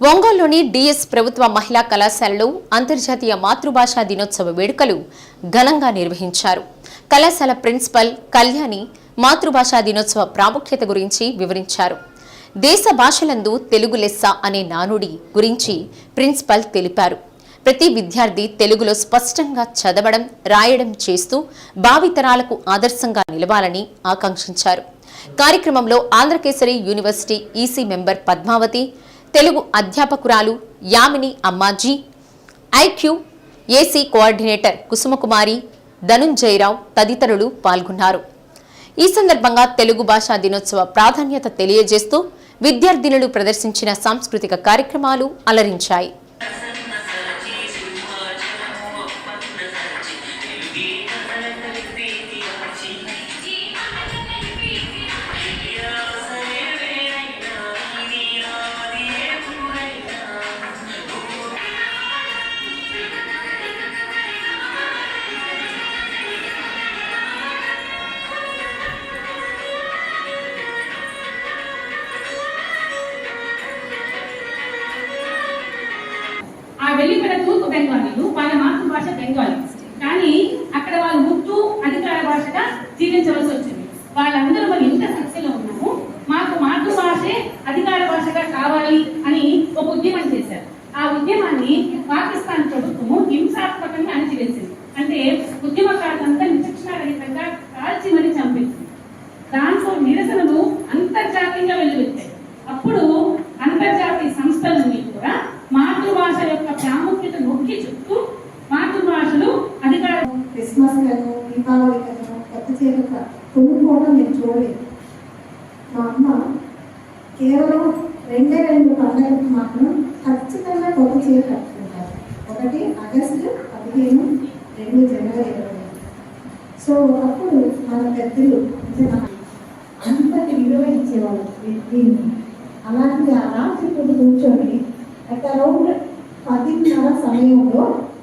ఒంగోలులోని డిఎస్ ప్రభుత్వ మహిళా కళాశాలలో అంతర్జాతీయ మాతృభాషా దినోత్సవ వేడుకలు ఘనంగా నిర్వహించారు. కళాశాల ప్రిన్సిపల్ కళ్యాణి మాతృభాషా దినోత్సవ ప్రాముఖ్యత గురించి వివరించారు. దేశ భాషలందు తెలుగు లెస్స అనే నానుడి గురించి ప్రిన్సిపల్ తెలిపారు. ప్రతి విద్యార్థి తెలుగులో స్పష్టంగా చదవడం రాయడం చేస్తూ భావితరాలకు ఆదర్శంగా నిలవాలని ఆకాంక్షించారు. కార్యక్రమంలో Andhra Kesari university EC member Padmavathi Telugu అధ్యాపకురాలు Yamini Ammaji IQ AC coordinator Kusumakumari Dhanunjayarao తదితరులు పాల్గొన్నారు. ఈ సందర్భంగా తెలుగు భాషా దినోత్సవ ప్రాధాన్యత తెలియజేస్తూ విద్యార్థినులు ప్రదర్శించిన సాంస్కృతిక కార్యక్రమాలు అలరించాయి. ఆ వెళ్ళిపోయిన తూర్పు బెంగాలీలు వాళ్ళ మాతృభాష బెంగాలీ. కానీ అక్కడ వాళ్ళు ఉర్దూ అధికార భాషగా జీవించవలసి వచ్చింది. వాళ్ళందరూ మనం ఇంత శక్తిలో ఉన్నాము మాకు మాతృభాషే అధికార భాషగా కావాలి అని ఒక ఉద్యమం చేశారు. ఆ ఉద్యమాన్ని పాకిస్తాన్ ప్రభుత్వము హింసాత్మకంగా అణిచివేసింది. అంటే ఉద్యమకారులంతా నిశిక్షణారహితంగా కాల్చి మరీ చంపింది దాంతో నిరసనలు ప్రాముఖ్యత నొక్కి చెప్తూ మాతృభాషలు అధికార క్రిస్మస్ కను దీపావళి కను కొత్త చీర కొనుక్కోవడం నేను చూడలేదు. మా అమ్మ కేవలం రెండే రెండు పండుగలకు మాత్రం ఖచ్చితంగా కొత్త చీర కట్టుకుంటారు. ఒకటి ఆగస్టు పదిహేను రెండు జనవరి ఇరవై. సో ఒకప్పుడు మన పెద్దలు అంతటి విలువ ఇచ్చేవాళ్ళు. దీన్ని అలాంటి ఆ రాత్రి కూర్చొని కూర్చొని అట్ అరౌండ్ పదిన్నర సమయంలో మా అమ్మ